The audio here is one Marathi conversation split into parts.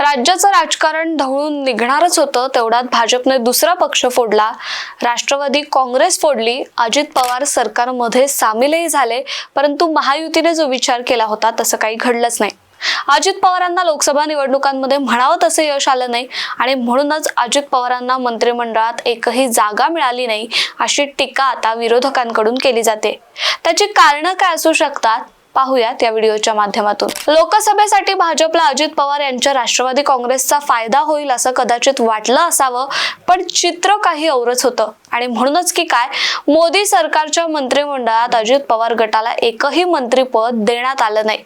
राज्याचं राजकारण ढवळून निघणारच होतं तेवढ्यात भाजपने दुसरा पक्ष फोडला. राष्ट्रवादी काँग्रेस फोडली. अजित पवार सरकारमध्ये सामीलही झाले परंतु महायुतीने जो विचार केला होता तसं काही घडलंच नाही. अजित पवारांना लोकसभा निवडणुकांमध्ये म्हणावं तसं यश आलं नाही आणि म्हणूनच अजित पवारांना मंत्रिमंडळात एकही जागा मिळाली नाही अशी टीका आता विरोधकांकडून केली जाते. त्याची कारणं काय असू शकतात? पाहूयात या व्हिडिओच्या माध्यमातून. लोकसभेसाठी भाजपला अजित पवार यांच्या राष्ट्रवादी काँग्रेसचा फायदा होईल असं कदाचित वाटलं असावं पण चित्र काही औरच होतं. आणि म्हणूनच की काय मोदी सरकारच्या मंत्रिमंडळात अजित पवार गटाला एकही मंत्रीपद देण्यात आलं नाही.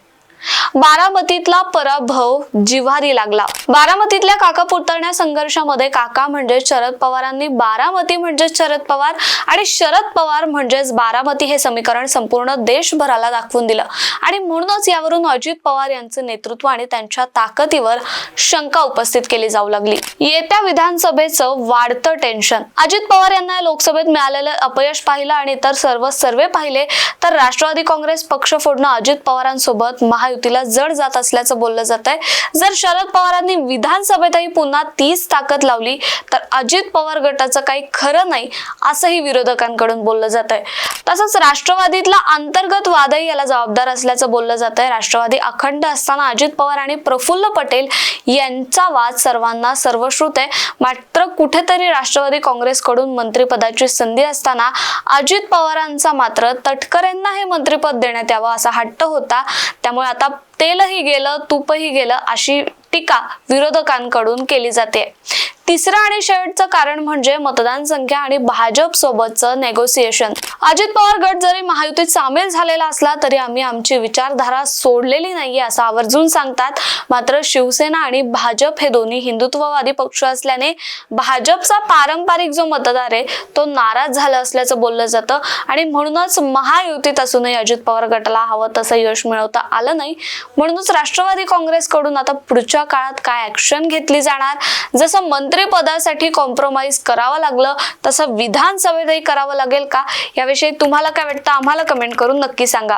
बारामतीतला पराभव जिव्हारी लागला. बारामतीतल्या काका पुतण्या संघर्षामध्ये काका म्हणजे शरद पवारांनी बारामती म्हणजेच शरद पवार आणि शरद पवार म्हणजेच बारामती हे समीकरण संपूर्ण देशभराला दाखवून दिलं. आणि म्हणूनच यावरून अजित पवार यांचं नेतृत्व आणि त्यांच्या ताकदीवर शंका उपस्थित केली जाऊ लागली. येत्या विधानसभेचं वाढतं टेन्शन अजित पवार यांना लोकसभेत मिळालेलं अपयश पाहिलं आणि इतर सर्व सर्वे पाहिले तर राष्ट्रवादी काँग्रेस पक्ष फोडणं अजित पवारांसोबत महा महायुतीला जड जात असल्याचं बोललं जात आहे जर शरद पवारांनी विधानसभेतही पुन्हा तीच ताकद लावली तर अजित पवार गटाचं काही खरं नाही असंही विरोधकांकडून बोललं जात आहे तसंच राष्ट्रवादीतला अंतर्गत वादही याला जबाबदार असल्याचं बोललं जात आहे राष्ट्रवादी अखंड असताना अजित पवार आणि प्रफुल्ल पटेल यांचा वाद सर्वांना सर्वश्रुत आहे. मात्र कुठेतरी राष्ट्रवादी काँग्रेसकडून मंत्रिपदाची संधी असताना अजित पवारांचा मात्र तटकरेंना हे मंत्रिपद देण्यात यावं असा हट्ट होता. त्यामुळे आता तेलही गेलं तूपही गेलं अशी टीका विरोधकांकडून केली जाते. तिसरं आणि शेवटचं कारण म्हणजे मतदान संख्या आणि भाजप सोबतचं नेगोसिएशन अजित पवार गट जरी महायुतीत सामील झालेला असला तरी आम्ही आमची विचारधारा सोडलेली नाहीये असं आवर्जून सांगतात. मात्र शिवसेना आणि भाजप हे दोन्ही हिंदुत्ववादी पक्ष असल्याने भाजपचा पारंपरिक जो मतदार आहे तो नाराज झाला असल्याचं बोललं जातं. आणि म्हणूनच महायुतीत असूनही अजित पवार गटाला हवं तसं यश मिळवता आलं नाही. म्हणूनच राष्ट्रवादी काँग्रेसकडून आता पुढच्या काळात काय ऍक्शन घेतली जाणार? जसं मंत्रिपदासाठी कॉम्प्रोमाइज करावं लागलं तसं विधानसभेतही करावं लागेल का? याविषयी तुम्हाला काय वाटतं आम्हाला कमेंट करून नक्की सांगा.